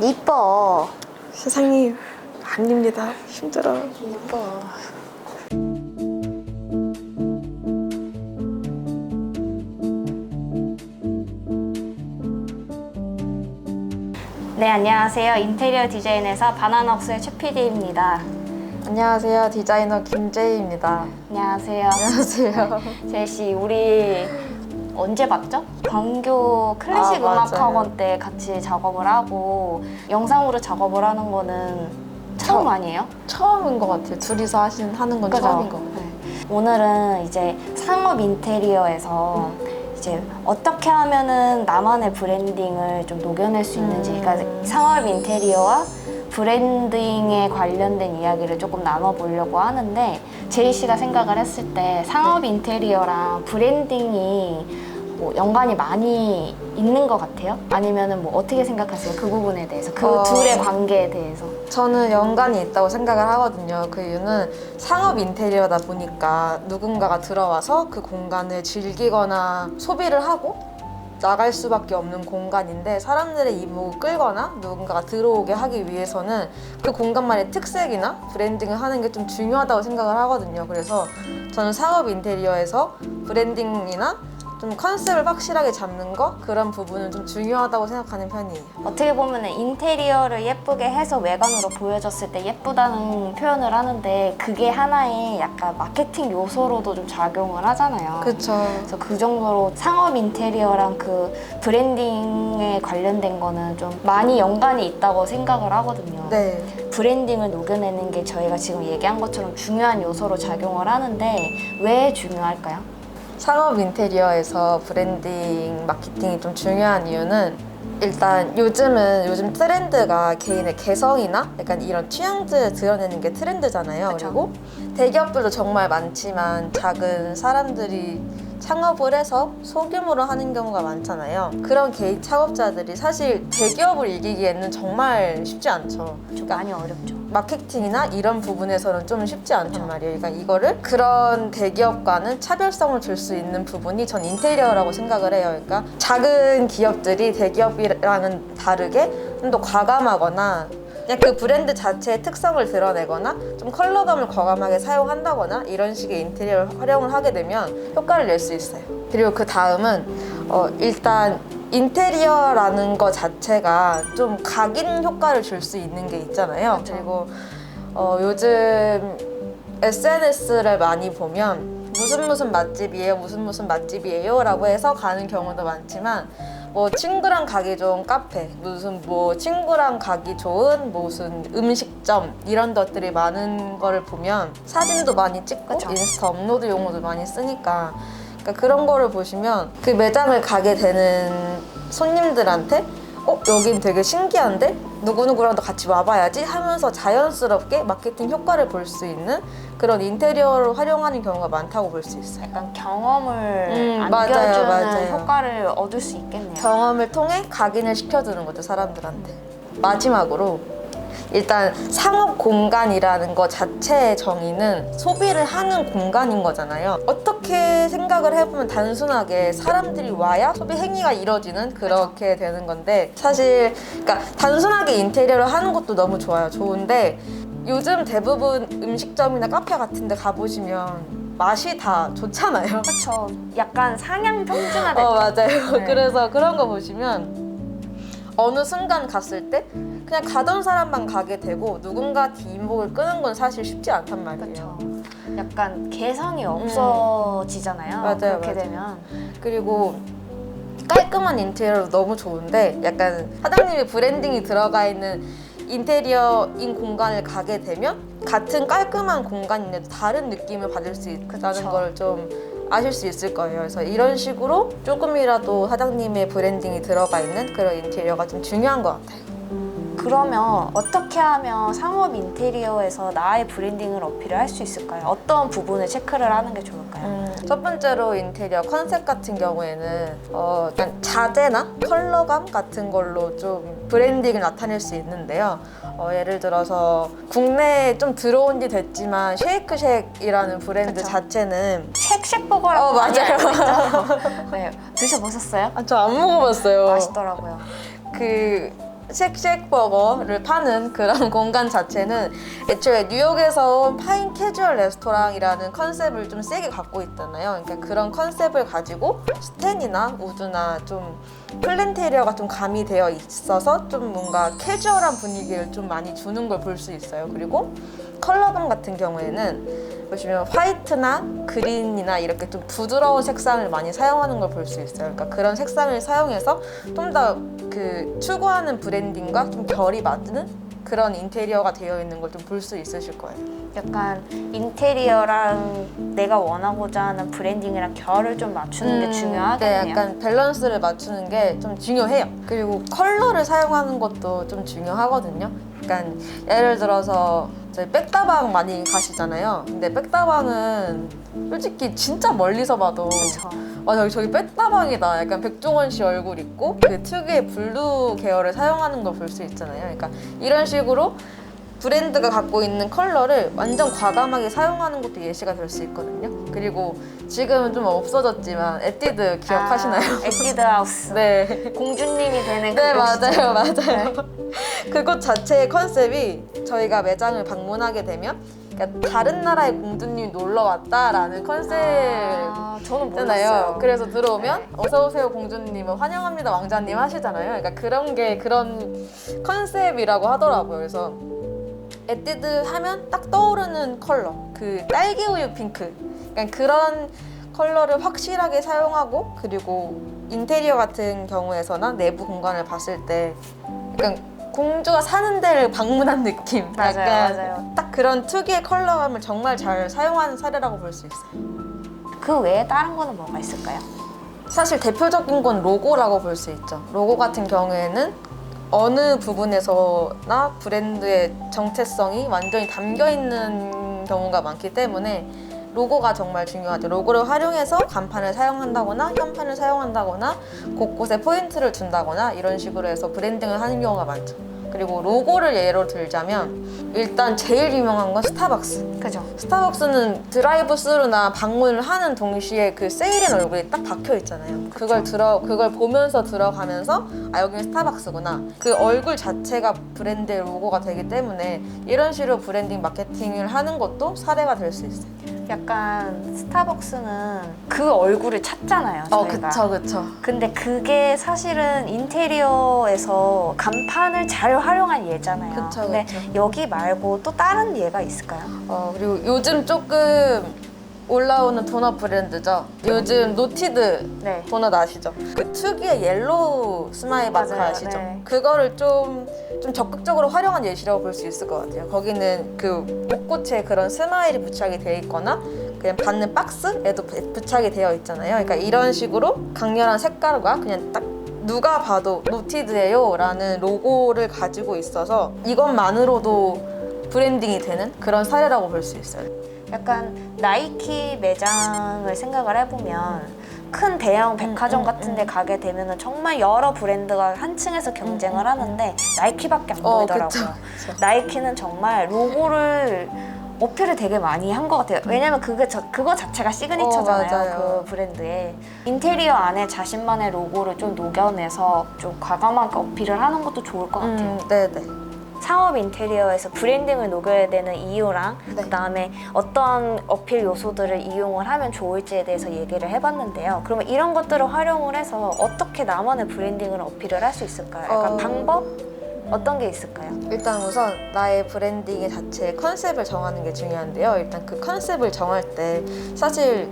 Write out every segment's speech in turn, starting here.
이뻐. 세상이 아닙니다. 힘들어. 이뻐. 네, 안녕하세요. 인테리어 디자인에서 바나나옥수의 최 PD입니다. 안녕하세요. 디자이너 김재희입니다. 안녕하세요. 안녕하세요. 제이 씨, 우리 언제 봤죠? 광교 클래식 아, 음악 맞아요. 학원 때 같이 작업을 하고 영상으로 작업을 하는 거는 처음 처음. 아니에요? 처음인 것 같아요. 둘이서 하신, 하는 건 그죠? 처음인 것 같아요. 네. 오늘은 이제 상업 인테리어에서 이제 어떻게 하면은 나만의 브랜딩을 좀 녹여낼 수 있는지, 음. 그러니까 상업 인테리어와 브랜딩에 관련된 이야기를 조금 나눠보려고 하는데 제이 씨가 생각을 했을 때 상업 인테리어랑 브랜딩이 뭐 연관이 많이 있는 것 같아요? 아니면은 뭐 어떻게 생각하세요? 그 부분에 대해서 그 어. 둘의 관계에 대해서 저는 연관이 있다고 생각을 하거든요. 그 이유는 상업 인테리어다 보니까 누군가가 들어와서 그 공간을 즐기거나 소비를 하고 나갈 수밖에 없는 공간인데 사람들의 이목을 끌거나 누군가가 들어오게 하기 위해서는 그 공간만의 특색이나 브랜딩을 하는 게 좀 중요하다고 생각을 하거든요. 그래서 저는 상업 인테리어에서 브랜딩이나 좀 컨셉을 확실하게 잡는 거 그런 부분은 좀 중요하다고 생각하는 편이에요. 어떻게 보면 인테리어를 예쁘게 해서 외관으로 보여졌을 때 예쁘다는 표현을 하는데 그게 하나의 약간 마케팅 요소로도 좀 작용을 하잖아요. 그렇죠. 그래서 그 정도로 상업 인테리어랑 그 브랜딩에 관련된 거는 좀 많이 연관이 있다고 생각을 하거든요. 네. 브랜딩을 녹여내는 게 저희가 지금 얘기한 것처럼 중요한 요소로 작용을 하는데 왜 중요할까요? 상업 인테리어에서 브랜딩 마케팅이 좀 중요한 이유는 일단 요즘은 요즘 트렌드가 개인의 개성이나 약간 이런 취향들을 드러내는 게 트렌드잖아요. 그리고 대기업들도 정말 많지만 작은 사람들이 창업을 해서 소규모로 하는 경우가 많잖아요. 그런 개인 창업자들이 사실 대기업을 이기기에는 정말 쉽지 않죠. 좀 많이 어렵죠. 마케팅이나 이런 부분에서는 좀 쉽지 않단 말이에요. 그러니까 이거를 그런 대기업과는 차별성을 줄 수 있는 부분이 전 인테리어라고 생각을 해요. 그러니까 작은 기업들이 대기업이랑은 다르게 좀 더 과감하거나 그냥 그 브랜드 자체의 특성을 드러내거나 좀 컬러감을 과감하게 사용한다거나 이런 식의 인테리어를 활용을 하게 되면 효과를 낼 수 있어요. 그리고 그 다음은 어, 일단 인테리어라는 것 자체가 좀 각인 효과를 줄 수 있는 게 있잖아요. 그쵸. 그리고 어, 요즘 SNS를 많이 보면 무슨 무슨 맛집이에요, 무슨 무슨 맛집이에요 라고 해서 가는 경우도 많지만 뭐 친구랑 가기 좋은 카페, 무슨 뭐 친구랑 가기 좋은 무슨 음식점 이런 것들이 많은 거를 보면 사진도 많이 찍고 그쵸. 인스타 업로드 용어도 많이 쓰니까 그러니까 그런 거를 보시면 그 매장을 가게 되는 손님들한테 어 여긴 되게 신기한데 누구누구랑도 같이 와봐야지 하면서 자연스럽게 마케팅 효과를 볼 수 있는 그런 인테리어를 활용하는 경우가 많다고 볼 수 있어요. 약간 경험을 음, 맞아요, 안겨주는 맞아요. 효과를 얻을 수 있겠네요. 경험을 통해 각인을 시켜주는 거죠 사람들한테. 마지막으로 일단 상업 공간이라는 것 자체의 정의는 소비를 하는 공간인 거잖아요. 어떻게 생각을 해보면 단순하게 사람들이 와야 소비 행위가 이루어지는 그렇게 되는 건데 사실 그러니까 단순하게 인테리어를 하는 것도 너무 좋아요. 좋은데 요즘 대부분 음식점이나 카페 같은 데 가보시면 맛이 다 좋잖아요. 그렇죠. 약간 상향 평준화 됐죠. 어 맞아요. 네. 그래서 그런 거 보시면 어느 순간 갔을 때 그냥 가던 사람만 가게 되고 누군가 뒷목을 끄는 건 사실 쉽지 않단 말이에요. 그렇죠. 약간 개성이 없어지잖아요. 음. 맞아요, 그렇게 맞아요. 되면 그리고 깔끔한 인테리어도 너무 좋은데 약간 사장님의 브랜딩이 들어가 있는 인테리어인 공간을 가게 되면 같은 깔끔한 공간인데도 다른 느낌을 받을 수 있다는 그쵸. 걸 좀 아실 수 있을 거예요. 그래서 이런 식으로 조금이라도 사장님의 브랜딩이 들어가 있는 그런 인테리어가 좀 중요한 것 같아요. 그러면 어떻게 하면 상업 인테리어에서 나의 브랜딩을 어필을 할 수 있을까요? 어떤 부분을 체크를 하는 게 좋을까요? 음, 첫 번째로 인테리어 컨셉 같은 경우에는 어, 약간 자재나 컬러감 같은 걸로 좀 브랜딩을 나타낼 수 있는데요. 어, 예를 들어서 국내에 좀 들어온 지 됐지만 쉐이크쉑이라는 브랜드 그쵸. 자체는 쉑쉑버거라고 어, 맞아요. 네, 드셔보셨어요? 아, 저 안 먹어봤어요. 맛있더라고요. 그 쉑쉑버거를 파는 그런 공간 자체는 애초에 뉴욕에서 온 파인 캐주얼 레스토랑이라는 컨셉을 좀 세게 갖고 있잖아요. 그러니까 그런 컨셉을 가지고 스탠이나 우드나 좀 플랜테리어가 좀 가미되어 있어서 좀 뭔가 캐주얼한 분위기를 좀 많이 주는 걸 볼 수 있어요. 그리고 컬러감 같은 경우에는 보시면 화이트나 그린이나 이렇게 좀 부드러운 색상을 많이 사용하는 걸 볼 수 있어요. 그러니까 그런 색상을 사용해서 좀 더 그 추구하는 브랜딩과 좀 결이 맞는 그런 인테리어가 되어 있는 걸 좀 볼 수 있으실 거예요. 약간 인테리어랑 내가 원하고자 하는 브랜딩이랑 결을 좀 맞추는 게 음, 중요하겠네요. 네, 약간 밸런스를 맞추는 게 좀 중요해요. 그리고 컬러를 사용하는 것도 좀 중요하거든요. 약간 예를 들어서 저희 백다방 많이 가시잖아요. 근데 백다방은 솔직히 진짜 멀리서 봐도 그쵸. 아 저기 저기 백다방이다. 약간 백종원 씨 얼굴 있고 그 특유의 블루 계열을 사용하는 걸 볼 수 있잖아요. 그러니까 이런 식으로 브랜드가 갖고 있는 컬러를 완전 과감하게 사용하는 것도 예시가 될 수 있거든요. 그리고 지금은 좀 없어졌지만 에뛰드 기억하시나요? 아, 에뛰드 하우스. 네. 공주님이 되는 네. 맞아요 맞아요 그곳 자체의 컨셉이 저희가 매장을 방문하게 되면 그러니까 다른 나라의 공주님이 놀러 왔다라는 아, 저는 몰랐어요. 그래서 들어오면 네. 어서 오세요 공주님은 환영합니다 왕자님 하시잖아요 그러니까 그런 게 그런 컨셉이라고 하더라고요 그래서 에뛰드 하면 딱 떠오르는 컬러 그 딸기 우유 핑크 그러니까 그런 컬러를 확실하게 사용하고 그리고 인테리어 같은 경우에서나 내부 공간을 봤을 때 약간 공주가 사는 데를 방문한 느낌 맞아요, 약간 맞아요. 딱 그런 특유의 컬러감을 정말 잘 사용하는 사례라고 볼 수 있어요 그 외에 다른 거는 뭐가 있을까요? 사실 대표적인 건 로고라고 볼 수 있죠. 로고 같은 경우에는 어느 부분에서나 브랜드의 정체성이 완전히 담겨 있는 경우가 많기 때문에 로고가 정말 중요하죠. 로고를 활용해서 간판을 사용한다거나 현판을 사용한다거나 곳곳에 포인트를 준다거나 이런 식으로 해서 브랜딩을 하는 경우가 많죠. 그리고 로고를 예로 들자면 일단 제일 유명한 건 스타벅스. 그죠. 스타벅스는 드라이브 스루나 방문을 하는 동시에 그 세일인 얼굴이 딱 박혀 있잖아요. 그걸 들어 그걸 보면서 들어가면서 아 여기는 스타벅스구나. 그 얼굴 자체가 브랜드의 로고가 되기 때문에 이런 식으로 브랜딩 마케팅을 하는 것도 사례가 될 수 있어요. 약간 스타벅스는 그 얼굴을 찾잖아요. 어, 저희가. 그쵸, 그쵸. 근데 그게 사실은 인테리어에서 간판을 잘 활용한 예잖아요. 그쵸, 근데 그쵸. 여기 말고 또 다른 예가 있을까요? 어, 그리고 요즘 조금 올라오는 도넛 브랜드죠. 요즘 노티드 네. 도넛 아시죠? 그 특유의 옐로우 스마일 마크 맞아요, 아시죠? 네. 그거를 좀, 좀 적극적으로 활용한 예시라고 볼 수 있을 것 같아요. 거기는 그 목꽃에 그런 스마일이 부착이 되어 있거나 그냥 받는 박스에도 부- 부착이 되어 있잖아요. 그러니까 이런 식으로 강렬한 색깔과 그냥 딱 누가 봐도 노티드예요 라는 로고를 가지고 있어서 이것만으로도 브랜딩이 되는 그런 사례라고 볼 수 있어요. 약간 나이키 매장을 생각을 해보면 큰 대형 백화점 음, 같은 음. 데 가게 되면은 정말 여러 브랜드가 한 층에서 경쟁을 하는데 나이키밖에 안 어, 보이더라고요. 그쵸, 그쵸. 나이키는 정말 로고를 어필을 되게 많이 한 것 같아요. 왜냐면 그게 저, 그거 자체가 시그니처잖아요. 어. 그 브랜드의 인테리어 안에 자신만의 로고를 좀 녹여내서 좀 과감하게 어필을 하는 것도 좋을 것 같아요. 음, 네네. 상업 인테리어에서 브랜딩을 녹여야 되는 이유랑 네. 그다음에 어떤 어필 요소들을 이용을 하면 좋을지에 대해서 얘기를 해봤는데요. 그러면 이런 것들을 활용을 해서 어떻게 나만의 브랜딩을 어필을 할 수 있을까요? 약간 어. 방법 어떤 게 있을까요? 일단 우선 나의 브랜딩의 자체 컨셉을 정하는 게 중요한데요. 일단 그 컨셉을 정할 때 사실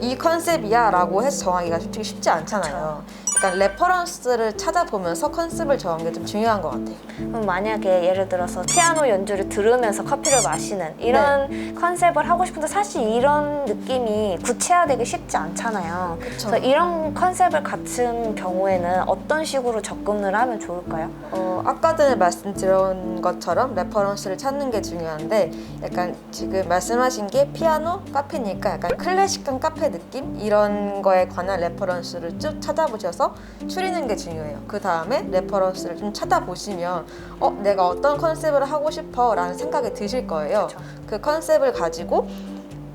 이 컨셉이야 라고 해서 정하기가 솔직히 쉽지 않잖아요. 그러니까 레퍼런스를 찾아보면서 컨셉을 정하는 게좀 중요한 것 같아요. 그럼 만약에 예를 들어서 피아노 연주를 들으면서 커피를 마시는 이런 네. 컨셉을 하고 싶은데 사실 이런 느낌이 구체화되기 쉽지 않잖아요. 그쵸. 그래서 이런 컨셉을 갖춘 경우에는 어떤 식으로 접근을 하면 좋을까요? 어, 아까 전에 말씀드린 것처럼 레퍼런스를 찾는 게 중요한데 약간 지금 말씀하신 게 피아노 카페니까 약간 클래식한 카페 느낌 이런 거에 관한 레퍼런스를 쭉 찾아보셔서 추리는 게 중요해요. 그 다음에 레퍼런스를 좀 찾아보시면 어 내가 어떤 컨셉을 하고 싶어라는 생각이 드실 거예요. 그쵸. 그 컨셉을 가지고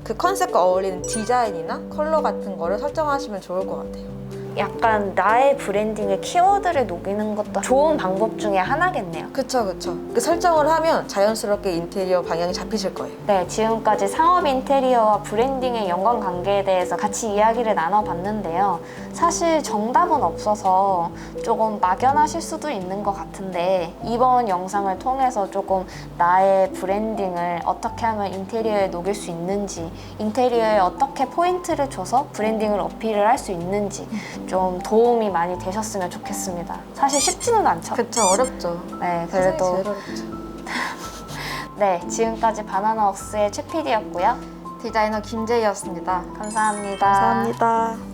그 컨셉과 어울리는 디자인이나 컬러 같은 거를 설정하시면 좋을 것 같아요. 약간 나의 브랜딩의 키워드를 녹이는 것도 좋은 방법 중에 하나겠네요. 그쵸 그쵸 그 설정을 하면 자연스럽게 인테리어 방향이 잡히실 거예요 네, 지금까지 상업 인테리어와 브랜딩의 연관 관계에 대해서 같이 이야기를 나눠봤는데요. 사실 정답은 없어서 조금 막연하실 수도 있는 것 같은데 이번 영상을 통해서 조금 나의 브랜딩을 어떻게 하면 인테리어에 녹일 수 있는지 인테리어에 어떻게 포인트를 줘서 브랜딩을 어필을 할 수 있는지 좀 도움이 많이 되셨으면 좋겠습니다. 사실 쉽지는 않죠. 그쵸 어렵죠 네, 그래도 제일 어렵죠 네, 지금까지 바나나웍스의 최 PD였고요. 디자이너 김재희였습니다 감사합니다. 감사합니다